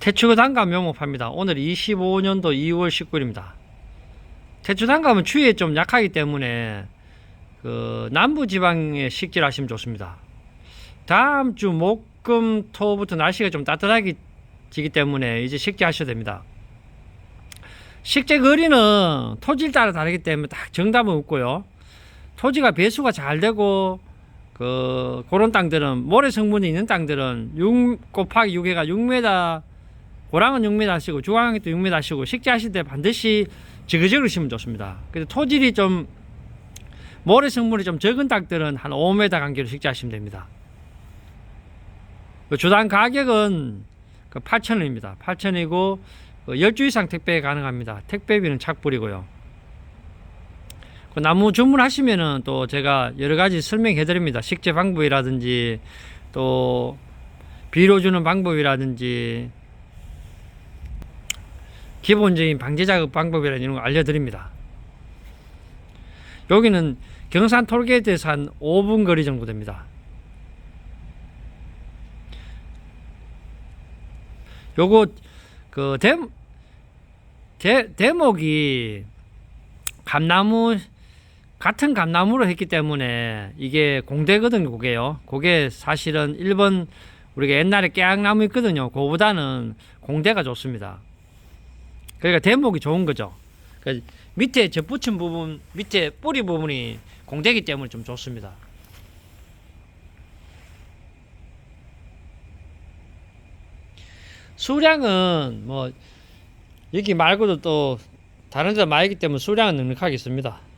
태추 단감 영업합니다. 오늘 25년도 2월 19일입니다. 태추 단감은 추위에 좀 약하기 때문에 그 남부 지방에 식질 하시면 좋습니다. 다음 주 목금 토부터 날씨가 좀 따뜻하게 지기 때문에 이제 식재 하셔도 됩니다. 식재 거리는 토지를 따라 다르기 때문에 딱 정답은 없고요. 토지가 배수가 잘 되고 그 그런 땅들은 모래 성분이 있는 땅들은 6 곱하기 6회가 6m 고랑은 6m 하시고 또 6m 하시고 식재하실 때 반드시 지그재그로 심으면 좋습니다. 그래서 토질이 좀 모래 성분이 좀 적은 땅들은 한 5m 간격으로 식재하시면 됩니다. 그 주당 가격은 그 8,000원입니다. 8,000원이고 그 10주 이상 택배 가능합니다. 택배비는 착불이고요. 그 나무 주문하시면은 또 제가 여러 가지 설명해 드립니다. 식재 방법이라든지 또 비료 주는 방법이라든지 기본적인 방제 작업 방법이라든지 이런 거 알려드립니다. 여기는 경산 톨게이트에서 한 5분 거리 정도 됩니다. 요거 그 대, 대, 대목이 감나무 같은 감나무로 했기 때문에 이게 공대거든요, 그게요. 그게 사실은 일본 우리가 옛날에 깨악나무 있거든요. 그거보다는 공대가 좋습니다. 그러니까 대목이 좋은 거죠. 그 밑에 접붙인 부분, 밑에 뿌리 부분이 공대기 때문에 좀 좋습니다. 수량은 뭐 여기 말고도 또 다른 데 많기 때문에 수량은 넉넉하게 있습니다.